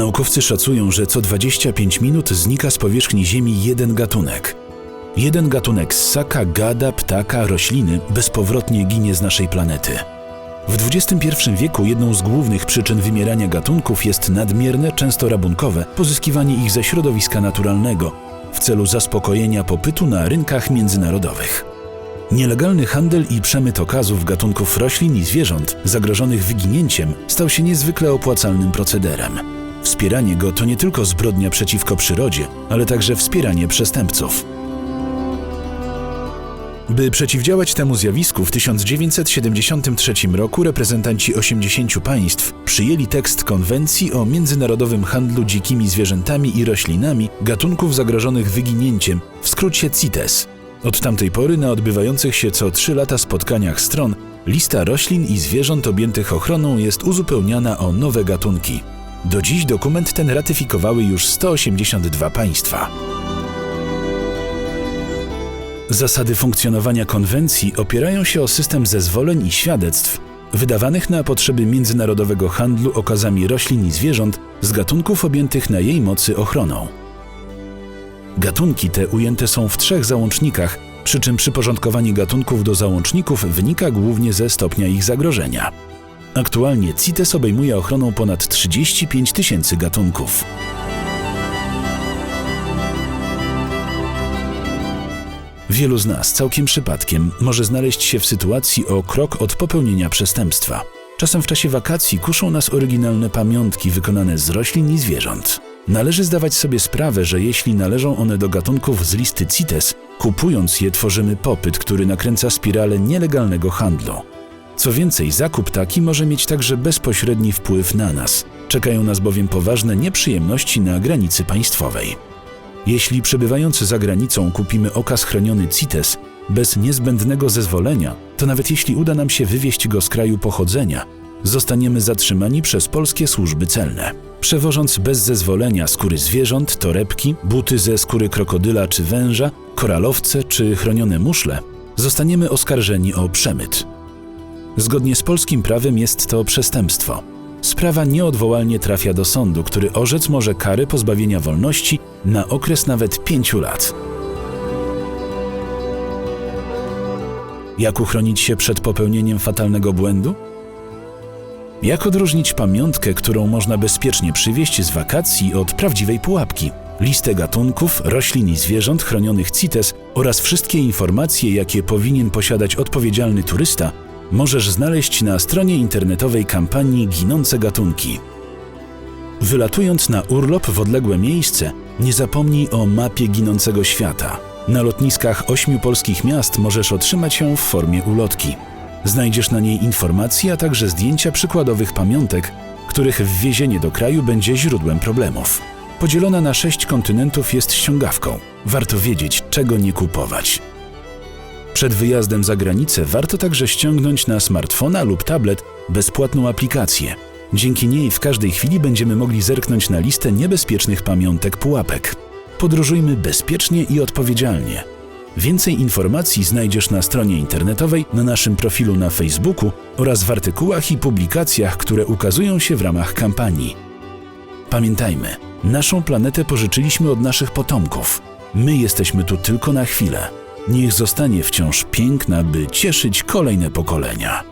Naukowcy szacują, że co 25 minut znika z powierzchni Ziemi jeden gatunek. Jeden gatunek ssaka, gada, ptaka, rośliny bezpowrotnie ginie z naszej planety. W XXI wieku jedną z głównych przyczyn wymierania gatunków jest nadmierne, często rabunkowe, pozyskiwanie ich ze środowiska naturalnego w celu zaspokojenia popytu na rynkach międzynarodowych. Nielegalny handel i przemyt okazów gatunków roślin i zwierząt zagrożonych wyginięciem stał się niezwykle opłacalnym procederem. Wspieranie go to nie tylko zbrodnia przeciwko przyrodzie, ale także wspieranie przestępców. By przeciwdziałać temu zjawisku, w 1973 roku reprezentanci 80 państw przyjęli tekst konwencji o międzynarodowym handlu dzikimi zwierzętami i roślinami gatunków zagrożonych wyginięciem, w skrócie CITES. Od tamtej pory na odbywających się co trzy lata spotkaniach stron lista roślin i zwierząt objętych ochroną jest uzupełniana o nowe gatunki. Do dziś dokument ten ratyfikowały już 182 państwa. Zasady funkcjonowania konwencji opierają się o system zezwoleń i świadectw wydawanych na potrzeby międzynarodowego handlu okazami roślin i zwierząt z gatunków objętych na jej mocy ochroną. Gatunki te ujęte są w trzech załącznikach, przy czym przyporządkowanie gatunków do załączników wynika głównie ze stopnia ich zagrożenia. Aktualnie CITES obejmuje ochroną ponad 35 tysięcy gatunków. Wielu z nas całkiem przypadkiem może znaleźć się w sytuacji o krok od popełnienia przestępstwa. Czasem w czasie wakacji kuszą nas oryginalne pamiątki wykonane z roślin i zwierząt. Należy zdawać sobie sprawę, że jeśli należą one do gatunków z listy CITES, kupując je tworzymy popyt, który nakręca spiralę nielegalnego handlu. Co więcej, zakup taki może mieć także bezpośredni wpływ na nas. Czekają nas bowiem poważne nieprzyjemności na granicy państwowej. Jeśli przebywając za granicą kupimy okaz chroniony CITES bez niezbędnego zezwolenia, to nawet jeśli uda nam się wywieźć go z kraju pochodzenia, zostaniemy zatrzymani przez polskie służby celne. Przewożąc bez zezwolenia skóry zwierząt, torebki, buty ze skóry krokodyla czy węża, koralowce czy chronione muszle, zostaniemy oskarżeni o przemyt. Zgodnie z polskim prawem jest to przestępstwo. Sprawa nieodwołalnie trafia do sądu, który orzec może kary pozbawienia wolności na okres nawet pięciu lat. Jak uchronić się przed popełnieniem fatalnego błędu? Jak odróżnić pamiątkę, którą można bezpiecznie przywieźć z wakacji od prawdziwej pułapki? Listę gatunków, roślin i zwierząt chronionych CITES oraz wszystkie informacje, jakie powinien posiadać odpowiedzialny turysta, możesz znaleźć na stronie internetowej kampanii Ginące Gatunki. Wylatując na urlop w odległe miejsce, nie zapomnij o mapie ginącego świata. Na lotniskach ośmiu polskich miast możesz otrzymać ją w formie ulotki. Znajdziesz na niej informacje, a także zdjęcia przykładowych pamiątek, których wwiezienie do kraju będzie źródłem problemów. Podzielona na sześć kontynentów jest ściągawką. Warto wiedzieć, czego nie kupować. Przed wyjazdem za granicę warto także ściągnąć na smartfona lub tablet bezpłatną aplikację. Dzięki niej w każdej chwili będziemy mogli zerknąć na listę niebezpiecznych pamiątek pułapek. Podróżujmy bezpiecznie i odpowiedzialnie. Więcej informacji znajdziesz na stronie internetowej, na naszym profilu na Facebooku oraz w artykułach i publikacjach, które ukazują się w ramach kampanii. Pamiętajmy, naszą planetę pożyczyliśmy od naszych potomków. My jesteśmy tu tylko na chwilę. Niech zostanie wciąż piękna, by cieszyć kolejne pokolenia.